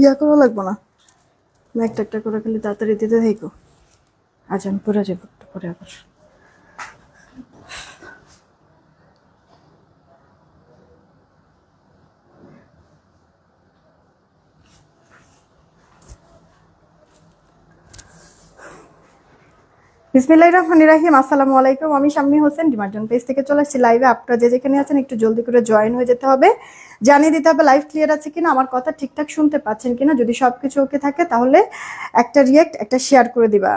ইয়া করা লাগবো না। একটা একটা করে খালি তাড়াতাড়ি দিতে থাকো। আজ আমি পরে যাব পরে আবার। বিসমিল্লাহ রহমান রাহিম, আসসালামু আলাইকুম। আমি শাম্মী হোসেন, ডিমার্জন পেজ থেকে চলে আসছি লাইভে। আপনারা যে যেখানে আছেন, একটু জলদি করে জয়েন হয়ে যেতে হবে। জানিয়ে দিতে হবে লাইভ ক্লিয়ার আছে কিনা, আমার কথা ঠিকঠাক শুনতে পাচ্ছেন কিনা, যদি সব কিছু ওকে থাকে, তাহলে একটা রিয়েক্ট একটা শেয়ার করে দিবা।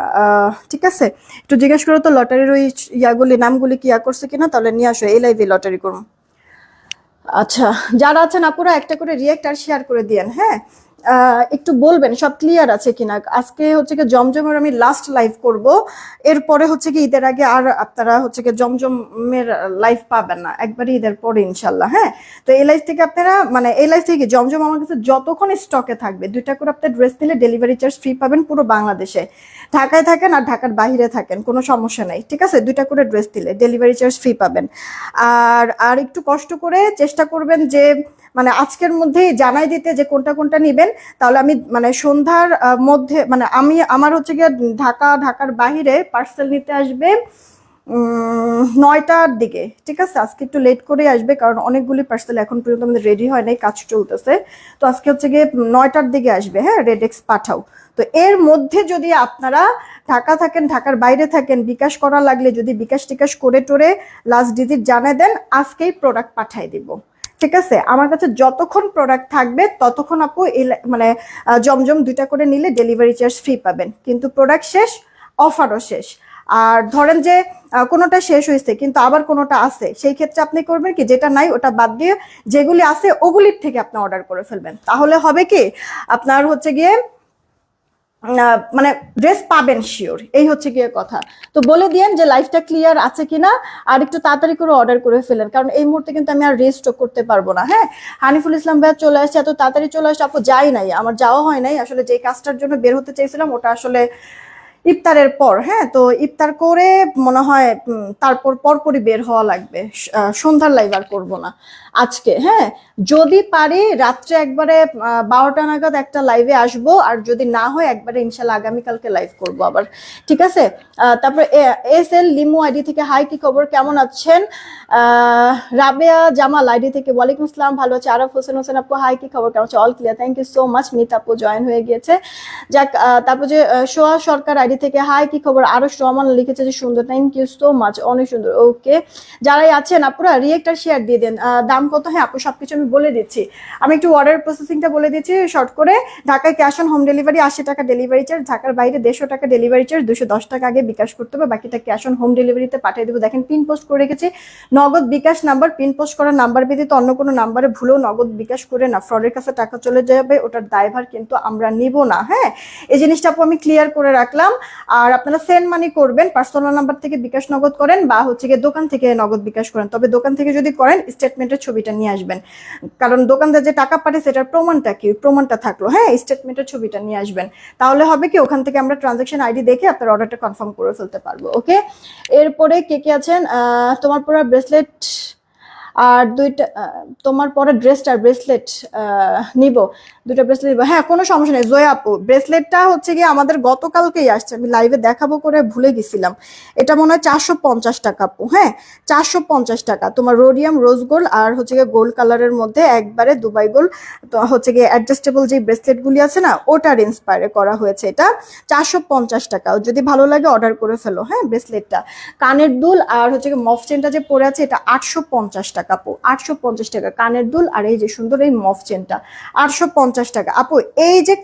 ঠিক আছে? একটু জিজ্ঞেস করো তো লটারির ওই ইয়াগুলি, নামগুলি কি ইয়া করছে কিনা, তাহলে নিয়ে আসো, এই লাইভে লটারি করুন। আচ্ছা যারা আছেন, আপুরা একটা করে রিয়েক্ট আর শেয়ার করে দিয়েন হ্যাঁ? একটু বলবেন, সব ক্লিয়ার আছে কিনা? আজকে হচ্ছে কি জমজমের আমি লাস্ট লাইভ করব, এরপরে হচ্ছে কি ঈদের আগে আর আপনারা হচ্ছে কি জমজমের লাইভ পাবেন না, একবারই ঈদের পরে ইনশাল্লাহ হ্যাঁ? তো এই লাইভ থেকে আপনারা মানে এই লাইভ থেকে জমজম আমার কাছে যতক্ষণ স্টকে থাকবে, দুইটা করে আপনার ড্রেস নিলে ডেলিভারি চার্জ ফ্রি পাবেন পুরো বাংলাদেশে। ঢাকায় থাকেন আর ঢাকার বাইরে থাকেন, কোনো সমস্যা নেই, ঠিক আছে? দুইটা করে ড্রেস দিলে ডেলিভারি চার্জ ফ্রি পাবেন। আর আর একটু কষ্ট করে চেষ্টা করবেন যে মানে আজকের মধ্যেই জানাই দিতে যে কোনটা কোনটা নেবেন, তাহলে আমি মানে সন্ধ্যার মধ্যে মানে আমি, আমার হচ্ছে গিয়ে ঢাকা, ঢাকার বাহিরে পার্সেল নিতে আসবে নয়টার দিকে, ঠিক আছে? আজকে একটু লেট করে আসবে, কারণ অনেকগুলি পার্সেল এখন পর্যন্ত আমাদের রেডি হয় নাই, কাজ চলতেছে। তো আজকে হচ্ছে গিয়ে নয়টার দিকে আসবে হ্যাঁ? রেডেক্স পাঠাও। তো এর মধ্যে যদি আপনারা ঢাকা থাকেন, ঢাকার বাইরে থাকেন, বিকাশ করা লাগলে যদি বিকাশ টিকাশ করে টোরে লাস্ট ডিজিট জানাই দেন, আজকেই প্রোডাক্ট পাঠাই দিব। ঠিক আছে? আমার কাছে যতক্ষণ প্রোডাক্ট থাকবে, ততক্ষণ আপু মানে জমজম দুইটা করে নিলে ডেলিভারি চার্জ ফ্রি পাবেন। কিন্তু প্রোডাক্ট শেষ অফারও শেষ। আর ধরেন যে কোনোটা শেষ হয়েছে, কিন্তু আবার কোনোটা আছে, সেই ক্ষেত্রে আপনি করবেন কি, যেটা নাই ওটা বাদ দিয়ে যেগুলি আছে, ওগুলির থেকে আপনি অর্ডার করে ফেলবেন। তাহলে হবে কি, আপনার হচ্ছে গিয়ে মানে ড্রেস পাবেন শিওর এই হচ্ছে গিয়ে কথা। তো বলে দিয়েন যে লাইফটা ক্লিয়ার আছে কিনা, আর একটু তাড়াতাড়ি করে অর্ডার করে ফেলেন, কারণ এই মুহূর্তে কিন্তু আমি আর রেস্টও করতে পারব না হ্যাঁ? হানিফুল ইসলাম ভাইয়া চলে আসছে, এত তাড়াতাড়ি চলে আসছে, আপু যাই নাই, আমার যাওয়া হয় নাই, আসলে যে কাজটার জন্য বের হতে চাইছিলাম ওটা আসলে ইফতারের পর হ্যাঁ তো ইফতার করে মনে হয় তারপর পরপরই বের হওয়া লাগবে। সন্ধ্যার লাইভ আর করব না আজকে হ্যাঁ। যদি পারি রাত্রে একবারে বারোটা নাগাদ একটা লাইভে আসব, আর যদি না হয় একবারে ইনশাল্লাহ আগামীকালকে লাইভ করব আবার। ঠিক আছে? তারপরে এস এল লিমু আইডি থেকে হাই কি খবর? কেমন আছেন? রাবেয়া জামাল আইডি থেকে, ওয়ালাইকুম আসসালাম, ভালো আছে। আরফ হোসেন হোসেন আপু হাই কি খবর? কেমন আছে all clear thank you so much মিত আপু জয়েন হয়ে গিয়েছে। যাক তারপর যে সোয়া সরকার আইডি থেকে হাই কি খবর? আরও রহমান লিখেছে যে সুন্দর। থ্যাংক ইউ সো মাচ অনেক সুন্দর। ওকে যারাই আছেন, আপুরা রিয়েক্টার শেয়ার দিয়ে দেন। দাম কত? হ্যাঁ আপু, সবকিছু আমি বলে দিচ্ছি। আমি একটু অর্ডার প্রসেসিংটা বলে দিচ্ছি শর্ট করে। ঢাকায় ক্যাশ অন হোম ডেলিভারি আশি টাকা ডেলিভারি চার্জ ঢাকার বাইরে দেড়শো টাকা ডেলিভারি চার্জ দুশো দশ টাকা আগে বিকাশ করতে হবে। বাকিটা ক্যাশ অন হোম ডেলিভারিতে পাঠিয়ে দেবো। দেখেন পিন পোস্ট করে রেখেছি। Nagad bKash number pin post করার নাম্বার ব্যতীত অন্য কোনো নাম্বারে ভুলেও নগদ বিকাশ করে না। ফ্রডের কাছে টাকা চলে যাবে। ওটার দায়ভার কিন্তু আমরা নিব না। হ্যাঁ? এই জিনিসটা আপু, আমি ক্লিয়ার করে রাখলাম। আর আপনারা সেন্ড মানি করবেন পার্সোনাল নাম্বার থেকে বিকাশ নগদ করেন বা হচ্ছে গিয়ে দোকান থেকে নগদ বিকাশ করেন। তবে দোকান থেকে যদি করেন স্টেটমেন্টের ছবিটা নিয়ে আসবেন। কারণ দোকানদার যে টাকা পাঠায় সেটার প্রমাণটা কি? প্রমাণটা থাকল। হ্যাঁ স্টেটমেন্টের ছবিটা নিয়ে আসবেন। তাহলে হবে কি? ওখান থেকে আমরা ট্রানজাকশন আইডি দেখে আপনার অর্ডারটা কনফার্ম করে ফেলতে পারব ওকে এরপরে কে কে আছেন? তোমার পরে ব্রেসলেট আর দুইটা তোমার পরে ড্রেসটা ব্রেসলেট নিব। দুইটা ব্রেসলেট নিব। হ্যাঁ কোনো সমস্যা নেই। জয়া আপু ব্রেসলেটটা হচ্ছে গিয়ে আমাদের গতকালকেই আসছে। আমি লাইভে দেখাবো করে ভুলে গেছিলাম। এটা মনে হয় চারশো পঞ্চাশ টাকা আপু হ্যাঁ চারশো পঞ্চাশ টাকা। তোমার রোডিয়াম রোজ গোল্ড আর হচ্ছে গিয়ে গোল্ড কালারের মধ্যে একবারে দুবাই গোল্ড তো হচ্ছে গিয়ে অ্যাডজাস্টেবল যে ব্রেসলেটগুলি আছে না, ওটার ইন্সপায়ারে করা হয়েছে এটা। চারশো পঞ্চাশ টাকা। যদি ভালো লাগে অর্ডার করে ফেলো। হ্যাঁ ব্রেসলেটটা কানের দুল আর হচ্ছে গিয়ে মফ চেনটা যে পরে আছে, এটা আটশো পঞ্চাশ টাকা আপু আটশো পঞ্চাশ টাকা। কানের দুল আর এই যে সুন্দর এই মফ চেনটা আটশো পঞ্চাশ টাকা। আপু, এই যে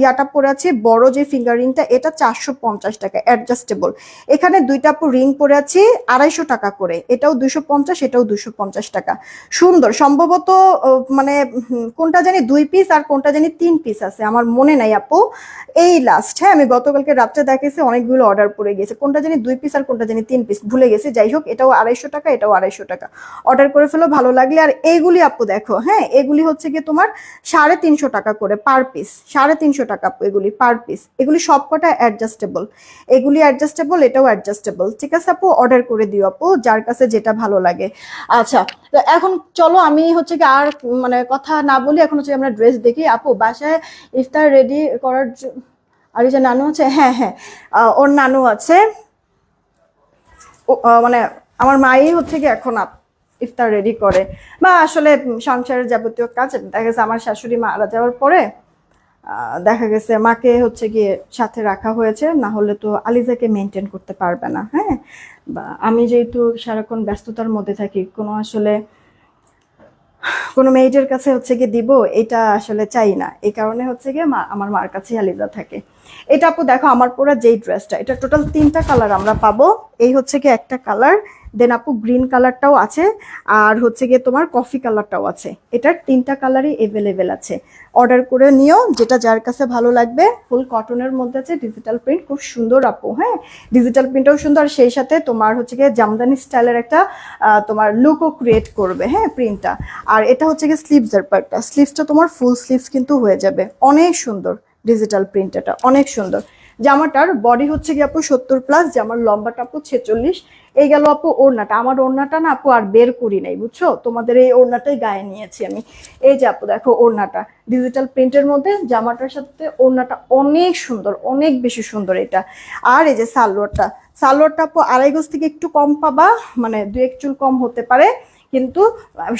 ইয়াটা পরে আছে, বড় যে ফিঙ্গার রিংটা এটা চারশো পঞ্চাশ টাকা অ্যাডজাস্টেবল এখানে দুইটা আপু রিং পরে আছে, আড়াইশো টাকা করে। এটাও দুশো পঞ্চাশ, এটাও দুশো পঞ্চাশ টাকা। সুন্দর। সম্ভবত মানে কোনটা জানি দুই পিস আর কোনটা জানি তিন পিস আছে, আমার মনে নাই আপু। এই লাস্ট হ্যাঁ আমি গতকালকে রাত্রে দেখেছি অনেকগুলো অর্ডার পড়ে গেছে। কোনটা জানি দুই পিস আর কোনটা জানি তিন পিস ভুলে গেছি। যাই হোক, এটাও আড়াইশো টাকা, এটাও আড়াইশো টাকা। অর্ডার করে ফেলো, ভালো লাগলে। আর এইগুলি আপু দেখো হ্যাঁ এগুলি হচ্ছে গিয়ে তোমার সাড়ে তিনশো তিনশো টাকা করে পার পিস সাড়ে তিনশো টাকা এগুলি পার পিস এগুলি সবকটা অ্যাডজাস্টেবল এগুলি অ্যাডজাস্টেবল এটাও অ্যাডজাস্টেবল ঠিক আছে আপু? অর্ডার করে দিও আপু, যার কাছে যেটা ভালো লাগে। আচ্ছা তো এখন চলো আমি হচ্ছে কি আর মানে কথা না বলি, এখন হচ্ছে আমরা ড্রেস দেখি। আপু, বাসায় ইফতার রেডি করার আর যে নানু আছে হ্যাঁ হ্যাঁ ওর নানু আছে। মানে আমার মাই হচ্ছে কি এখন ইফতার রেডি করে। বা আসলে সংসারের যাবতীয় কাজ, দেখা গেছে আমার শাশুড়ি মারা যাওয়ার পরে দেখা গেছে মাকে হচ্ছে গিয়ে সাথে রাখা হয়েছে, না হলে তো আলিজাকে মেনটেন করতে পারবে না হ্যাঁ? বা আমি যেহেতু সারাক্ষণ ব্যস্ততার মধ্যে থাকি, কোনো আসলে, কোনো মেয়েদের কাছে হচ্ছে গিয়ে দিব, এটা আসলে চাই না। এই কারণে হচ্ছে গিয়ে মা, আমার মার কাছে আলিজা থাকে। এটা আপু দেখো, আমার পরা যেই ড্রেসটা এটা টোটাল তিনটা কালার আমরা পাবো। এই হচ্ছে গিয়ে একটা কালার দেন আপু গ্রিন কালারটাও আছে, আর হচ্ছে গিয়ে তোমার কফি কালারটাও আছে। এটার তিনটা কালারই এভেলেবেল আছে। অর্ডার করে নিও, যেটা যার কাছে ভালো লাগবে। ফুল কটনের মধ্যে আছে ডিজিটাল প্রিন্ট খুব সুন্দর আপু হ্যাঁ? ডিজিটাল প্রিন্টও সুন্দর, আর সেই সাথে তোমার হচ্ছে গিয়ে জামদানি স্টাইলের একটা তোমার লুকও ক্রিয়েট করবে হ্যাঁ প্রিন্টটা আর এটা হচ্ছে গিয়ে স্লিভসের পার্টটা স্লিভসটা তোমার ফুল স্লিভস কিন্তু হয়ে যাবে। অনেক সুন্দর ডিজিটাল প্রিন্ট এটা অনেক সুন্দর। জামাটার বডি হচ্ছে কি আপু সত্তর প্লাস জামার লম্বাটা আপু ছেচল্লিশ। এই গেল আপু ওড়নাটা। আমার ওড়নাটা না আপু আর বের করি নাই, বুঝছ? তোমাদের এই ওড়নাটাই গায়ে নিয়েছি আমি। এই যে আপু, দেখো ওড়নাটা। ডিজিটাল প্রিন্টের মধ্যে জামাটার সাথে ওড়নাটা অনেক সুন্দর, অনেক বেশি সুন্দর এটা। আর এই যে সালোয়ারটা। সালোয়ারটা আপু আড়াই গজ থেকে একটু কম পাবা মানে দু এক চুল কম হতে পারে। কিন্তু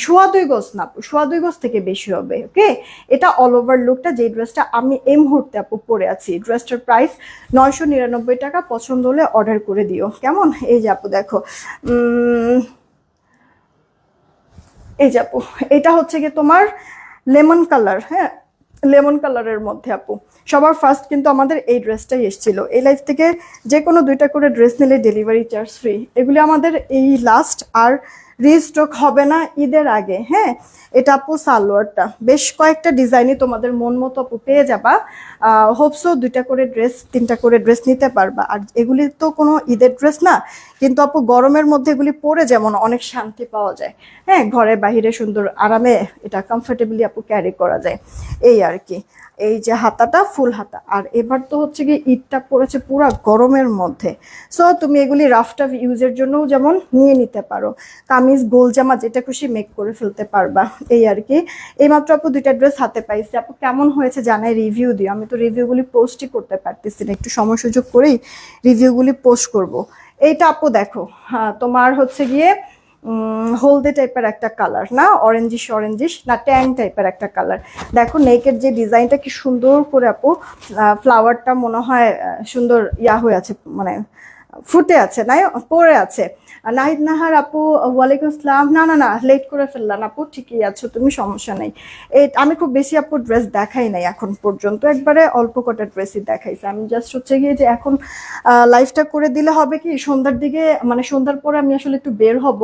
সোয়া দুই গজ না, সোয়া দুই গজ থেকে বেশি হবে, ওকে? এটা অল ওভার লুকটা যে ড্রেসটা আমি এই মুহূর্তে আপু পরে আছি। ড্রেসটার প্রাইস নয়শো নিরানব্বই টাকা, পছন্দ হলে অর্ডার করে দিও। কেমন? এই যে আপু, দেখো এই যে আপু, এটা হচ্ছে কি তোমার লেমন কালার হ্যাঁ? লেমন কালারের মধ্যে আপু। সবার ফার্স্ট কিন্তু আমাদের এই ড্রেসটাই এসেছিল। এই লাইফ থেকে যে কোনো দুইটা করে ড্রেস নিলে ডেলিভারি চার্জ ফ্রি এগুলি আমাদের এই লাস্ট আর রিস্টক হবে না ঈদের আগে হ্যাঁ? এটা আপু সালোয়ারটা। বেশ কয়েকটা ডিজাইনই তোমাদের মন মতো আপু পেয়ে যাবা। হোপসো দুইটা করে ড্রেস তিনটা করে ড্রেস নিতে পারবা। আর এগুলি তো কোনো ঈদের ড্রেস না, কিন্তু আপু গরমের মধ্যে এগুলি পরে যেমন অনেক শান্তি পাওয়া যায়। হ্যাঁ ঘরে বাহিরে সুন্দর আরামে এটা কমফোর্টেবলি আপু ক্যারি করা যায়। এই আর কি। এই যে হাতাটা, ফুল হাতা। আর এবার তো হচ্ছে কি ঈদটা পড়েছে পুরা গরমের মধ্যে। সো তুমি এগুলি রাফ টাফ ইউজের জন্যও যেমন নিয়ে নিতে পারো। কামিজ, গোল জামা যেটা খুশি মেক করে ফেলতে পারবা। এই আর কি। এইমাত্র আপু দুইটা ড্রেস হাতে পাইছি। আপু কেমন হয়েছে জানাই রিভিউ দিও। আমি তো রিভিউগুলি পোস্টই করতে পারতেছি না। একটু সময় সুযোগ করেই রিভিউগুলি পোস্ট করব। এইটা আপু দেখো হ্যাঁ তোমার হচ্ছে গিয়ে হলদে টাইপের একটা কালার না? অরেঞ্জিশ অরেঞ্জিশ না ট্যাং টাইপের একটা কালার দেখো নেকের যে ডিজাইনটা কি সুন্দর করে আপু ফ্লাওয়ারটা মনে হয় সুন্দর ইয়া হয়ে আছে মানে ফুটে আছে না পরে আছে। নাহিদ নাহার আপু, ওয়ালাইকুম আসসালাম। না না না, লেট করে ফেললাম আপু, ঠিকই আছো তুমি, সমস্যা নেই। আমি খুব বেশি আপু ড্রেস দেখাই নাই এখন পর্যন্ত, একবারে অল্প কটা ড্রেসই দেখাইছি। আমি জাস্ট হচ্ছে গিয়ে যে এখন লাইফটা করে দিলে হবে কি, সন্ধ্যার দিকে মানে সন্ধ্যার পরে আমি আসলে একটু বের হব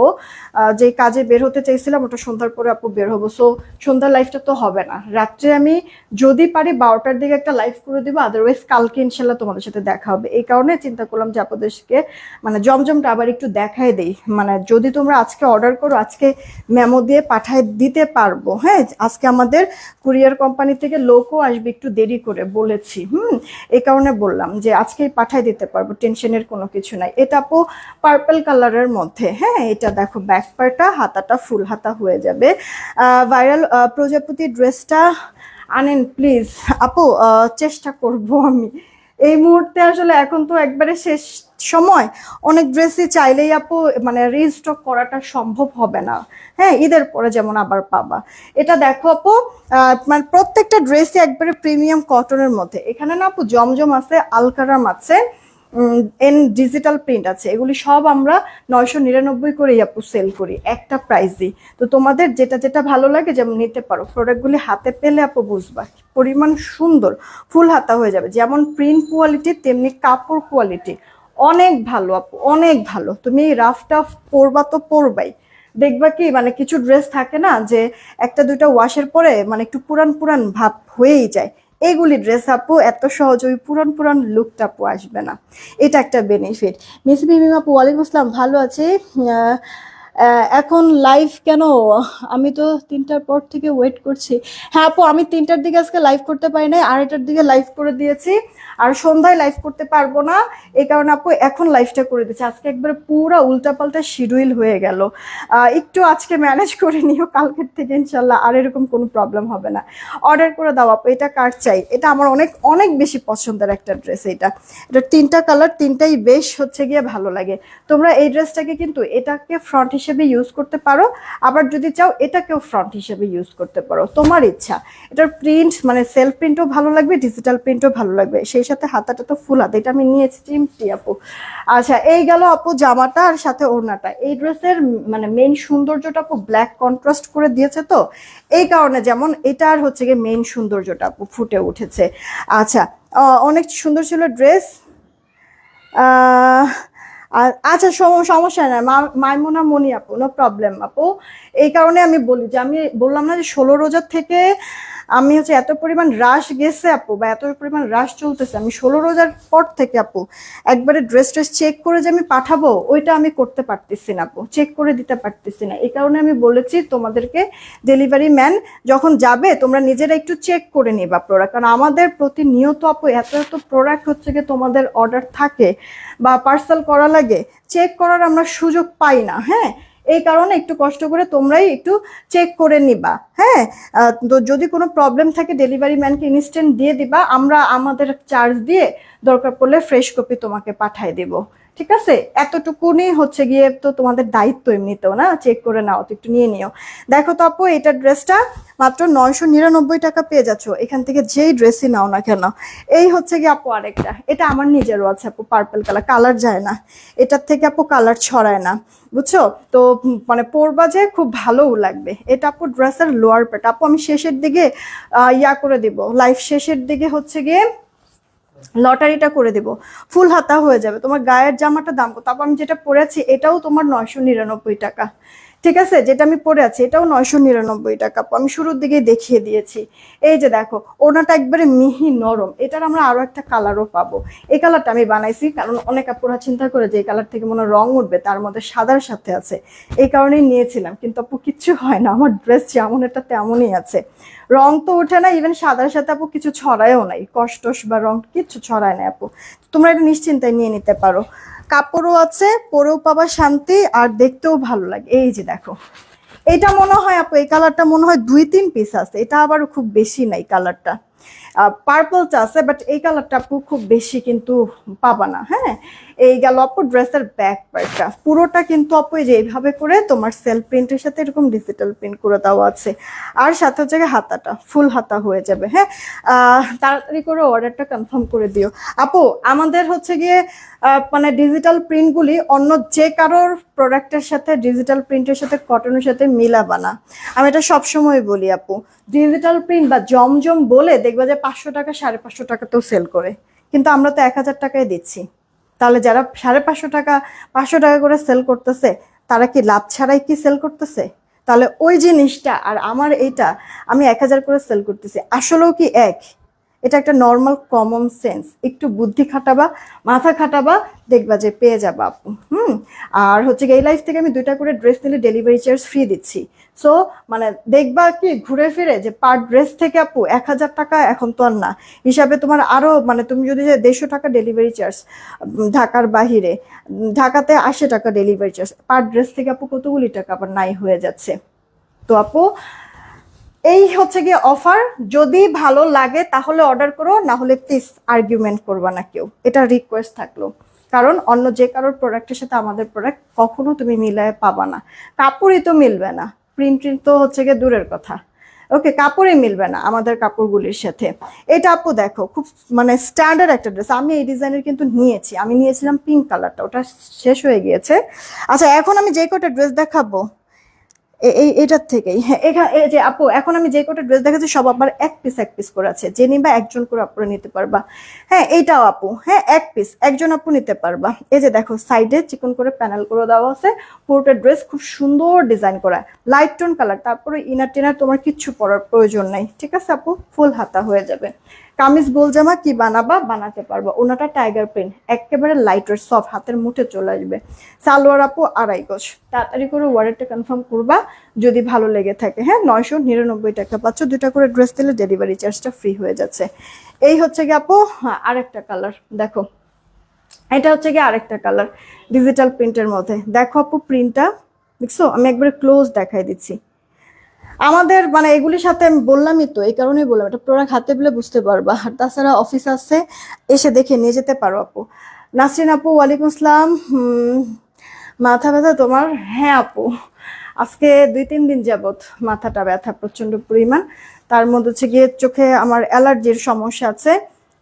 যে কাজে বের হতে চাইছিলাম, ওটা সন্ধ্যার পরে আপু বের হব। সো সন্ধ্যার লাইফটা তো হবে না। রাত্রে আমি যদি পারি বারোটার দিকে একটা লাইভ করে দিব আদারওয়াইজ কালকে ইনশাল্লাহ তোমাদের সাথে দেখা হবে। এই কারণে চিন্তা করলাম যে আপনাদেরকে মানে জমজমটা আবার একটু দেখাই দেই। মানে যদি তোমরা আজকে অর্ডার করো, আজকে মেমো দিয়ে পাঠায় দিতে পারব। হ্যাঁ আজকে আমাদের কুরিয়ার কোম্পানি থেকে লোকও আসবে একটু দেরি করে বলেছি। হুম এই কারণে বললাম যে আজকেই পাঠায় দিতে পারব টেনশনের কোনো কিছু নাই। এটা আপু পার্পল কালারের মধ্যে। হ্যাঁ এটা দেখো ব্যাক পার্টটা হাতাটা ফুল হাতা হয়ে যাবে। ভাইরাল প্রজাপতি ড্রেসটা আনেন প্লিজ আপু চেষ্টা করব আমি। এই মুহূর্তে আসলে এখন তো একবারে শেষ সময়। অনেক ড্রেসই চাইলেই আপু মানে রিস্টক করাটা সম্ভব হবে না। হ্যাঁ ঈদের পরে যেমন আবার পাবা। এটা দেখো আপু মানে প্রত্যেকটা ড্রেসই একবারে প্রিমিয়াম কটনের মধ্যে। এখানে না আপু জমজম আছে, আলকারাম আছে। এন ডিজিটাল প্রিন্ট আছে। এগুলি সব আমরা নয়শো নিরানব্বই করেই আপু সেল করি, একটা প্রাইসই তো তোমাদের যেটা যেটা ভালো লাগে যেমন নিতে পারো। প্রোডাক্টগুলি হাতে পেলে আপু বুঝবা পরিমাণ সুন্দর ফুল হাতা হয়ে যাবে। যেমন প্রিন্ট কোয়ালিটি তেমনি কাপড় কোয়ালিটি অনেক ভালো আপু, অনেক ভালো। তুমি রাফ টাফ পরবা তো পরবাই। দেখবা কি মানে কিছু ড্রেস থাকে না যে একটা দুইটা ওয়াশের পরে মানে একটু পুরান পুরান ভাব হয়েই যায়। এইগুলি ড্রেস আপু এত সহজ ওই পুরন পুরন লুকটা আপু আসবে না। এটা একটা বেনিফিট মিস বিমিম আপু ওয়ালাইকুম আসসালাম, ভালো আছি? এখন লাইভ কেন? আমি তো তিনটার পর থেকে ওয়েট করছি। হ্যাঁ আপু, আমি তিনটার দিকে আজকে লাইভ করতে পারি নাই, আড়াইটার দিকে লাইভ করে দিয়েছি। আর সন্ধ্যায় লাইভ করতে পারব না, এই কারণে আপু এখন লাইভটা করে দিচ্ছি। আজকে একবারে পুরো উল্টাপাল্টা শিডিউল হয়ে গেল। একটু আজকে ম্যানেজ করে নিও, কালকের থেকে ইনশাল্লাহ আর এরকম কোনো প্রবলেম হবে না। অর্ডার করে দাও আপু, এটা কার চাই? এটা আমার অনেক অনেক বেশি পছন্দের একটা ড্রেস এটা। এটা তিনটা কালার তিনটাই বেশ হচ্ছে গিয়ে ভালো লাগে। তোমরা এই ড্রেসটাকে কিন্তু এটাকে ফ্রন্ট হিসেবে ইউজ করতে পারো। আবার যদি চাও, এটাকেও ফ্রন্ট হিসেবে ইউজ করতে পারো। তোমার ইচ্ছা। এটার প্রিন্ট মানে সেলফ প্রিন্টও ভালো লাগবে ডিজিটাল প্রিন্টও ভালো লাগবে। সেই সাথে হাতাটা তো ফুল হাতে, এটা আমি নিয়েছি চিমটি আপু। আচ্ছা এই গেল আপু জামাটা আর সাথে ওড়নাটা। এই ড্রেসের মানে মেন সৌন্দর্যটা আপু ব্ল্যাক কন্ট্রাস্ট করে দিয়েছে তো। এই কারণে যেমন এটার হচ্ছে গিয়ে মেন সৌন্দর্যটা আপু ফুটে উঠেছে। আচ্ছা অনেক সুন্দর ছিল ড্রেস। আর- আচ্ছা সমস্যা নাই মাইমোনা মাইমুনা মনি আপু নো প্রবলেম আপু। এই কারণে আমি বলি যে, আমি বললাম না যে ষোলো রোজার থেকে আমি হচ্ছে এত পরিমাণ রাশ গেছে আপু, বা এত পরিমাণ রাশ চলতেছে, আমি ষোলো রোজার পর থেকে আপু, একবারে ড্রেস ট্রেস চেক করে যে আমি পাঠাবো, ওইটা আমি করতে পারতেছি না আপু চেক করে দিতে পারতেছি না। এই কারণে আমি বলেছি তোমাদেরকে ডেলিভারি ম্যান যখন যাবে, তোমরা নিজেরা একটু চেক করে নিবা প্রোডাক্ট কারণ আমাদের প্রতিনিয়ত আপু, এত এত প্রোডাক্ট হচ্ছে গিয়ে তোমাদের অর্ডার থাকে, বা পার্সেল করা লাগে চেক করার আমরা সুযোগ পাই না হ্যাঁ? এই কারণে একটু কষ্ট করে তোমরাই একটু চেক করে নিবা। হ্যাঁ? তো যদি কোনো প্রবলেম থাকে ডেলিভারি ম্যানকে ইনস্ট্যান্ট দিয়ে দিবা, আমরা আমাদের চার্জ দিয়ে দরকার পড়লে ফ্রেশ কপি তোমাকে পাঠায় দেব। ঠিক আছে? এতটুকুনি হচ্ছে গিয়ে তো তোমাদের দায়িত্ব এমনিতেও, না? চেক করে নাও, তো একটু নিয়ে নিও। দেখো তো আপু, এটা ড্রেসটা মাত্র নয়শো নিরানব্বই টাকা পেয়ে যাচ্ছ। এখান থেকে যেই ড্রেসই নাও না কেন। এই হচ্ছে গিয়ে আপু আরেকটা। এটা আমার নিজেরও আছে আপু পার্পল কালার কালার যায় না। এটার থেকে আপু কালার ছড়ায় না। বুঝছ? তো মানে পরবা যে খুব ভালোও লাগবে। এটা আপু ড্রেসের লোয়ার পেট আপু, আমি শেষের দিকে ইয়া করে দিব। লাইফ শেষের দিকে হচ্ছে গিয়ে লটারিটা করে দেব। ফুল হাতা হয়ে যাবে। তোমার গায়ের জামাটা দাম কত? তারপর আমি যেটা পরেছি, এটাও তোমার নয়শো নিরানব্বই টাকা। ঠিক আছে? যেটা আমি পরে আছি, এটাও নয়শো নিরানব্বই টাকা আমি শুরুর দিকে দেখিয়ে দিয়েছি। এই যে দেখো, ওনাটা একবারে মিহি নরম। এটার আমরা আরও একটা কালারও পাবো। এই কালারটা আমি বানাইছি কারণ অনেক আপুরা চিন্তা করে যে এই কালার থেকে মনে রং উঠবে, তার মধ্যে সাদার সাথে আছে। এই কারণেই নিয়েছিলাম। কিন্তু আপু, কিচ্ছু হয় না। আমার ড্রেস যেমন এটা তেমনই আছে। রং তো ওঠে না ইভেন সাদার সাথে আপু কিছু ছড়ায়ও নাই। কষ্টস বা রং কিচ্ছু ছড়ায় না আপু। তোমরা এটা নিশ্চিন্তায় নিয়ে নিতে পারো। কাপড়ও আছে, পরেও পাবা শান্তি আর দেখতেও ভালো লাগে। এই যে দেখো, এটা মনে হয় আপু, এই কালারটা মনে হয় দুই তিন পিস আছে, এটা আবার খুব বেশি নাই কালারটা পার্পলটা আছে বাট এই কালারটা আপু খুব বেশি কিন্তু পাবা না হ্যাঁ? এই গেল আপু ড্রেসের ব্যাক পার্টটা পুরোটা কিন্তু আপু যে এইভাবে করে তোমার সেলফ প্রিন্টের সাথে এরকম ডিজিটাল প্রিন্ট করে দেওয়া আছে। আর সাথে হচ্ছে হাতাটা ফুল হাতা হয়ে যাবে হ্যাঁ? তাড়াতাড়ি করে অর্ডারটা কনফার্ম করে দিও। আপু, আমাদের হচ্ছে গিয়ে মানে ডিজিটাল প্রিন্টগুলি অন্য যে কারোর প্রোডাক্টের সাথে ডিজিটাল প্রিন্টের সাথে কটনের সাথে মিলাবা না। আমি এটা সবসময় বলি, আপু ডিজিটাল প্রিন্ট বা জমজম বলে দেখবা যে পাঁচশো টাকা, সাড়ে পাঁচশো টাকাতেও সেল করে। কিন্তু আমরা তো এক হাজার টাকায় দিচ্ছি। তাহলে যারা সাড়ে পাঁচশো টাকা পাঁচশো টাকা করে সেল করতেছে, তারা কি লাভ ছাড়াই কি সেল করতেছে? তাহলে ওই জিনিসটা আর আমার এইটা, আমি এক হাজার করে সেল করতেছি। আসলেও কি এক? এটা একটা নর্মাল কমন সেন্স একটু বুদ্ধি খাটাবা, মাথা খাটাবা, দেখবা যে পেয়ে যাবা আপু, হুম? আর হচ্ছে এই লাইফ থেকে আমি দুইটা করে ড্রেস নিলে ডেলিভারি চার্জ ফ্রি দিচ্ছি। সো মানে দেখবা কি, ঘুরে ফিরে যে পার ড্রেস থেকে আপু এক হাজার টাকা এখন তো আর না। হিসাবে তোমার আরও মানে তুমি যদি যে দেড়শো টাকা ডেলিভারি চার্জ ঢাকার বাহিরে ঢাকাতে আশি টাকা ডেলিভারি চার্জ পার ড্রেস থেকে আপু কতগুলি টাকা আবার নাই হয়ে যাচ্ছে। তো আপু এই হচ্ছে গিয়ে অফার যদি ভালো লাগে তাহলে অর্ডার করো, না হলে প্লিজ আর্গুমেন্ট করবা না কেউ। এটা রিকোয়েস্ট থাকল। কারণ অন্য যে কারোর প্রোডাক্টের সাথে আমাদের প্রোডাক্ট কখনো তুমি মিলায় পাবা না। কাপড়ই তো মিলবে না। প্রিন্ট তো হচ্ছে গিয়ে দূরের কথা। ওকে কাপড়ই মিলবে না আমাদের কাপড়গুলির সাথে। এটা আপু দেখো, খুব মানে স্ট্যান্ডার্ড একটা ড্রেস আমি এই ডিজাইনের কিন্তু নিয়েছি। আমি নিয়েছিলাম পিঙ্ক কালারটা ওটা শেষ হয়ে গিয়েছে। আচ্ছা এখন আমি যে কটা ড্রেস দেখাবো? এই, এটার থেকেই। হ্যাঁ এই যে আপু, এখন আমি যে কটা ড্রেস দেখাচ্ছি সব আবার এক পিস এক পিস করে আছে। যে নিবা, একজন করে আপুরা নিতে পারবা। হ্যাঁ এইটাও আপু। হ্যাঁ এক পিস একজন আপু নিতে পারবা। এই যে দেখো সাইডে চিকন করে প্যানেল করে দেওয়া আছে। পুরোটা ড্রেস খুব সুন্দর ডিজাইন করা। লাইট টোন কালার তারপরে ইনার টিনার তোমার কিচ্ছু পরার প্রয়োজন নাই। ঠিক আছে আপু? ফুল হাতা হয়ে যাবে। কামিজ গোল জামা কি বানাবা? বানাতে পারব। ওনাটা টাইগার প্রিন্ট একেবারে লাইটার সফট হাতের মুঠে চলে আসবে। সালোয়ার আপু আড়াই গজ। তাড়াতাড়ি করে ওয়ারেটটা কনফার্ম করবা যদি ভালো লেগে থাকে। হ্যাঁ নয়শো নিরানব্বই টাকা পাচ্ছ। দুটা করে ড্রেস দিলে ডেলিভারি চার্জটা ফ্রি হয়ে যাচ্ছে। এই হচ্ছে কি আপু হ্যাঁ, আরেকটা কালার দেখো এটা হচ্ছে কি আরেকটা কালার ডিজিটাল প্রিন্টের মধ্যে। দেখো আপু প্রিন্টটা দেখছ? আমি একবারে ক্লোজ দেখাই দিচ্ছি। আমাদের মানে এগুলির সাথে আমি বললামই তো এই কারণেই বললাম এটা প্রোডাক্ট হাতে পেলে বুঝতে পারবা। আর তাছাড়া অফিস আছে এসে দেখে নিয়ে যেতে পারো আপু। নাসরিন আপু ওয়ালাইকুম আসসালাম। মাথা ব্যথা তোমার? হ্যাঁ আপু। আজকে দুই তিন দিন যাবত মাথাটা ব্যথা প্রচণ্ড পরিমাণ। তার মধ্যে হচ্ছে গিয়ে চোখে আমার অ্যালার্জির সমস্যা আছে।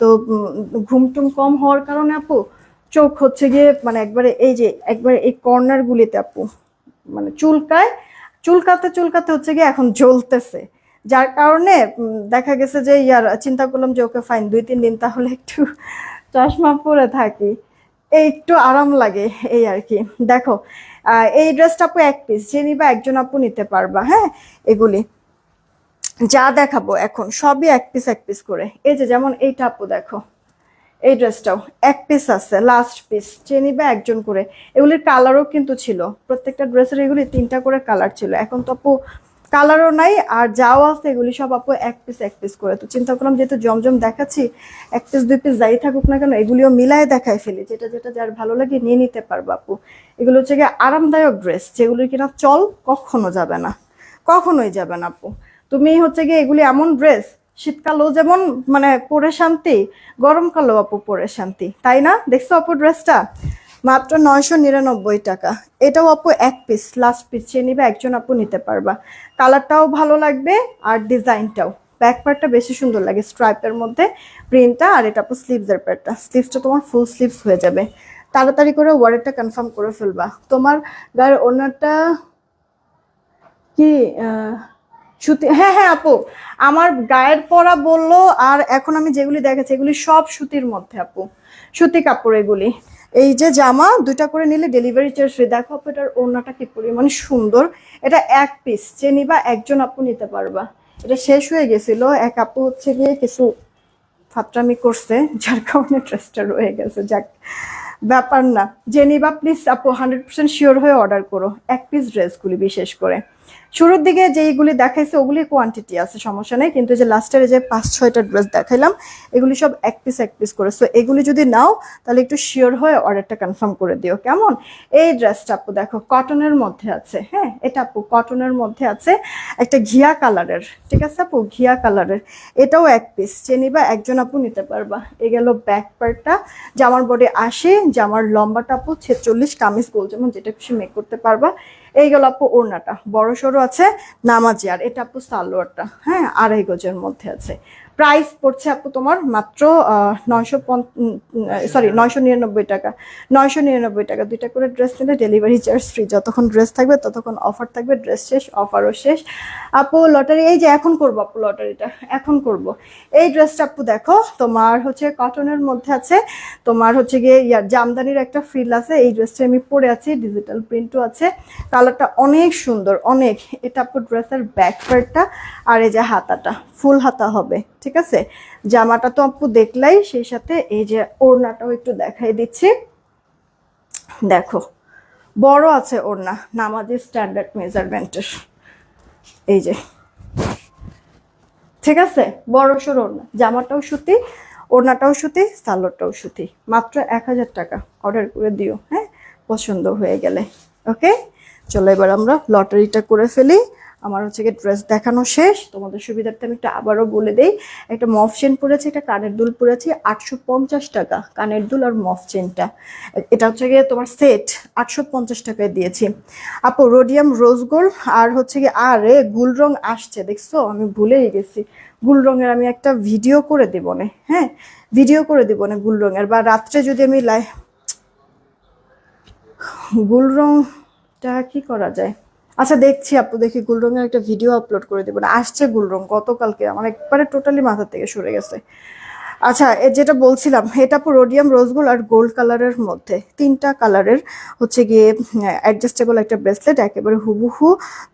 তো উম, ঘুম টুম কম হওয়ার কারণে আপু চোখ হচ্ছে গিয়ে মানে একবারে এই যে একবারে এই কর্নার গুলিতে আপু মানে চুলকায় চুলকাতে চুলকাতে হচ্ছে গিয়ে এখন জ্বলতেছে। যার কারণে দেখা গেছে যে ইয়ার চিন্তা করলাম যে, ওকে ফাইন দুই, তিন দিন তাহলে একটু চশমা পরে থাকি। এই একটু আরাম লাগে এই আর কি। দেখো এই ড্রেসটা আপু এক পিস যে নিবা একজন আপু নিতে পারবা হ্যাঁ? এগুলি যা দেখাবো এখন, সবই এক পিস এক পিস করে। এই যে যেমন এইটা আপু, দেখো। এই ড্রেসটাও এক পিস আছে লাস্ট পিস যে নিবে একজন করে। এগুলির কালারও কিন্তু ছিল, প্রত্যেকটা ড্রেসের এগুলি তিনটা করে কালার ছিল। এখন তো আপু কালারও নাই, আর যাও আছে, এগুলি সব আপু এক পিস এক পিস করে। তো চিন্তা করলাম, যেহেতু জমজম দেখাচ্ছি, এক পিস দুই পিস যাই থাকুক না কেন, এগুলিও মিলায় দেখাই ফেলি, যেটা যেটা যার ভালো লাগে নিয়ে নিতে পারব আপু। এগুলো হচ্ছে গিয়ে আরামদায়ক ড্রেস যেগুলির কিনা চল কখনো যাবে না, কখনোই যাবে না আপু। তুমি হচ্ছে গিয়ে এগুলি এমন ড্রেস শীতকালেও যেমন মানে পরে শান্তি, গরমকালেও আপু পরে শান্তি। তাই না? দেখছ আপু ড্রেসটা? মাত্র নয়শো নিরানব্বই টাকা। এটাও আপু এক পিস লাস্ট পিস চেয়ে নিবে একজন আপু নিতে পারবা। কালারটাও ভালো লাগবে আর ডিজাইনটাও ব্যাক পার্টটা বেশি সুন্দর লাগে স্ট্রাইপের মধ্যে প্রিন্টটা আর এটা আপু স্লিভসের পার্টটা স্লিভসটা তোমার ফুল স্লিভস হয়ে যাবে। তাড়াতাড়ি করে ওয়ারেটটা কনফার্ম করে ফেলবা। তোমার গায়ের ওনারটা কি সুতি হ্যাঁ হ্যাঁ আপু। আমার গায়ের পরা বলল, আর এখন আমি যেগুলি দেখাচ্ছি, এগুলি সব সুতির মধ্যে, আপু। সুতি কাপড় এগুলি। এই যে জামা, দুইটা করে নিলে ডেলিভারি চার্জ ফ্রি দেখো আপু, এটার ওড়নাটা কি পরিমাণ সুন্দর। এটা এক পিস যে নিবা, একজন আপু নিতে পারবা। এটা শেষ হয়ে গেছিল। এক আপু হচ্ছে গিয়ে কিছু ফাত্রামি করছে, যার কারণে ড্রেসটা রয়ে গেছে। যাক, ব্যাপার না। যে নিবা প্লিজ আপু হান্ড্রেড পার্সেন্ট শিওর হয়ে অর্ডার করো। এক পিস ড্রেসগুলি বিশেষ করে। শুরুর দিকে যেইগুলি দেখাইছে ওগুলি কোয়ান্টিটি আছে, সমস্যা নেই। কিন্তু যে লাস্টের যে পাঁচ, ছয়টা ড্রেস দেখাইলাম, এগুলি সব এক পিস এক পিস করে। সো এগুলি যদি নাও, তাহলে একটু শিওর হয়ে অর্ডারটা কনফার্ম করে দিও, কেমন? এই ড্রেসটা আপু দেখো কটনের মধ্যে আছে হ্যাঁ? এটা আপু কটনের মধ্যে আছে, একটা ঘিয়া কালারের ঠিক আছে আপু? ঘিয়া কালারের এটাও এক পিস যে নিবা একজন আপু নিতে পারবা। এ গেল ব্যাক পার্টটা জামার বডি আসে জামার লম্বাটা আপু ছেচল্লিশ কামিজ গোল যেমন যেটা খুশি মেক করতে পারবা। এই গেল আপু ওড়নাটা। বড় সড়ো আছে, নামাজি আর। এটা আপু সালোয়ারটা হ্যাঁ? আড়াই গজের মধ্যে আছে। প্রাইস পড়ছে আপু তোমার মাত্র নয়শো সরি নয়শো নিরানব্বই টাকা। নয়শো নিরানব্বই টাকা। দুইটা করে ড্রেস নিলে ডেলিভারি চার্জ ফ্রি যতক্ষণ ড্রেস থাকবে, ততক্ষণ অফার থাকবে ড্রেস শেষ অফারও শেষ। আপু লটারি এই যে এখন করব আপু লটারিটা এখন করব। এই ড্রেসটা আপু দেখো, তোমার হচ্ছে কটনের মধ্যে আছে। তোমার হচ্ছে গিয়ে ইয়ার জামদানির একটা ফিল আছে। এই ড্রেসটা আমি পরে আছি ডিজিটাল প্রিন্টও আছে। কালারটা অনেক সুন্দর, অনেক। এটা আপু ড্রেসের ব্যাক পার্টটা আর এই যে হাতাটা ফুল হাতা হবে, ঠিক আছে? জামাটা তো আপু দেখলাই, সেই সাথে এই যে ওড়নাটাও একটু দেখাই দিচ্ছি। দেখো, বড় আছে ওড়না নামাজি স্ট্যান্ডার্ড মেজারমেন্টের এই যে, ঠিক আছে? বড় সড়ো ওড়না, জামাটাও সুতি, ওড়নাটাও সুতি, সালোয়ারটাও সুতি। মাত্র এক হাজার টাকা অর্ডার করে দিও হ্যাঁ? পছন্দ হয়ে গেলে ওকে চলো এবার আমরা লটারিটা করে ফেলি। আমার হচ্ছে গিয়ে ড্রেস দেখানো শেষ। তোমাদের সুবিধার্থে আমি একটা আবারও বলে দেই। একটা মফ চেন পরেছি, একটা কানের দুল পরেছি, আটশো পঞ্চাশ টাকা। কানের দুল আর মফ চেনটা এটা হচ্ছে গিয়ে তোমার সেট আটশো পঞ্চাশ টাকায় দিয়েছি। আপু রোডিয়াম রোজ গোল্ড আর হচ্ছে গিয়ে, আরে, গুল রং আসছে, দেখছ? আমি ভুলেই গেছি। গুল রঙের আমি একটা ভিডিও করে দেব না হ্যাঁ? ভিডিও করে দেব না গুল রঙের। বা রাত্রে যদি আমি লাই গুল রংটা কি করা যায়? আচ্ছা দেখছি আপু, দেখি গুলরঙের একটা ভিডিও আপলোড করে দেবো। আসছে গুলরং গতকালকে, আমার একবারে টোটালি মাথার থেকে সরে গেছে। আচ্ছা যেটা বলছিলাম, এটা রোডিয়াম রোজগুল আর গোল্ড কালারের মধ্যে। তিনটা কালারের হচ্ছে গিয়ে অ্যাডজাস্টেবল একটা ব্রেসলেট একেবারে হুবহু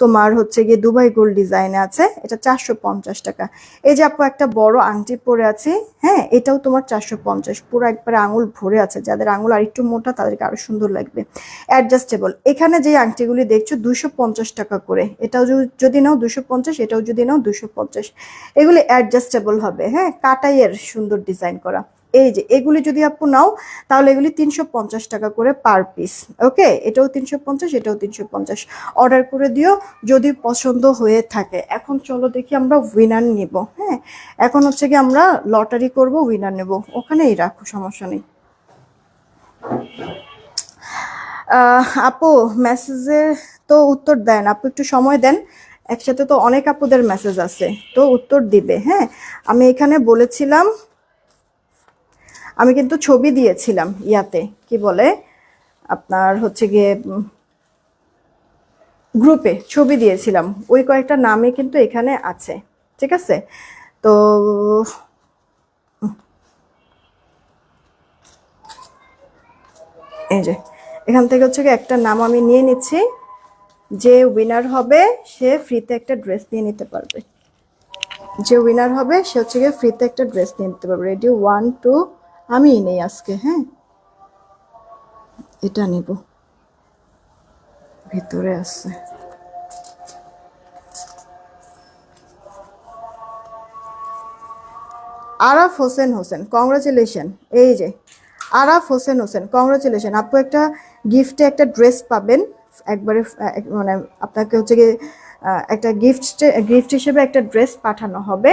তোমার হচ্ছে গিয়ে দুবাই গোল্ড ডিজাইনে আছে। এটা চারশো পঞ্চাশ টাকা। এই যে আপু একটা বড় আংটি পরে আছে হ্যাঁ এটাও তোমার চারশো পঞ্চাশ। পুরো একবারে আঙুল ভরে আছে। যাদের আঙুল আর একটু মোটা, তাদেরকে আরও সুন্দর লাগবে। অ্যাডজাস্টেবল এখানে যে আংটিগুলি দেখছ, দুশো পঞ্চাশ টাকা করে। এটাও যদি নাও দুশো পঞ্চাশ, এটাও যদি নাও দুশো পঞ্চাশ। এগুলি অ্যাডজাস্টেবল হবে হ্যাঁ কাটাইয়ের সুন্দর ডিজাইন করা। এই যে, এগুলি যদি আপু নাও, তাহলে এগুলি তিনশো পঞ্চাশ টাকা করে পার পিস ওকে এটাও তিনশো পঞ্চাশ, এটাও তিনশো পঞ্চাশ। অর্ডার করে দিও, যদি পছন্দ হয়ে থাকে। এখন চলো দেখি আমরা উইনার নিব হ্যাঁ? এখন হচ্ছে কি আমরা লটারি করব উইনার নেব। ওখানেই রাখো, সমস্যা নেই। আপু মেসেজে তো উত্তর দেন। আপু, একটু সময় দেন। একসাথে তো অনেক আপুদের মেসেজ আছে, তো উত্তর দিবে হ্যাঁ? আমি এখানে বলেছিলাম আমি কিন্তু ছবি দিয়েছিলাম ইয়াতে, কি বলে, আপনার হচ্ছে গিয়ে গ্রুপে ছবি দিয়েছিলাম। ওই কয়েকটা নামে কিন্তু এখানে আছে, ঠিক আছে? তো এই যে, এখান থেকে হচ্ছে একটা নাম আমি নিয়ে নিচ্ছি। যে উইনার হবে, সে ফ্রিতে একটা ড্রেস নিয়ে নিতে পারবে। যে উইনার হবে, সে হচ্ছে গিয়ে ফ্রিতে একটা ড্রেস নিয়ে নিতে পারবে। রেডি ওয়ান টু আমি নেই আজকে হ্যাঁ? এটা নিব। ভিতরে আছে। আরাফ হোসেন হোসেন কংগ্রাচুলেশন এই যে, আরাফ হোসেন হোসেন কংগ্রাচুলেশন আপু একটা গিফটে একটা ড্রেস পাবেন, একবারে মানে আপনাকে হচ্ছে গিয়ে একটা গিফট গিফট হিসেবে একটা ড্রেস পাঠানো হবে।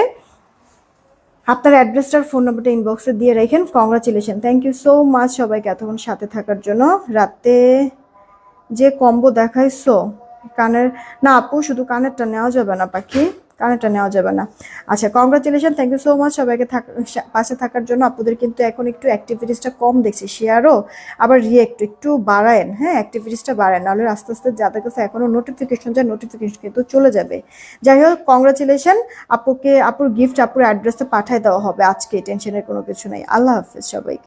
আপনার অ্যাড্রেসটার ফোন নাম্বারটা ইনবক্সে দিয়ে রাখেন। Congratulation thank you so much সবাইকে এতক্ষণ সাথে থাকার জন্য। রাতে যে কম্বো দেখাইছো কানের না, আপু, শুধু কানেরটা নেওয়া যাবে না, পাখি। কানেরটা নেওয়া যাবে না। আচ্ছা congratulation thank you so much সবাইকে পাশে থাকার জন্য। আপুদের কিন্তু এখন একটু অ্যাক্টিভিটিসটা কম দেখছি। শেয়ারও আবার রিয়েক্ট একটু বাড়ায়েন। হ্যাঁ অ্যাক্টিভিটিসটা বাড়ায় নাহলে আস্তে আস্তে যাদের কাছে এখনও নোটিফিকেশন যায় নোটিফিকেশন কিন্তু চলে যাবে। যাই হোক কংগ্রাচুলেশন আপুকে, আপুর গিফট আপুর অ্যাড্রেসে পাঠিয়ে দেওয়া হবে। আজকে টেনশনের কোনো কিছু নেই। আল্লাহ হাফিজ সবাই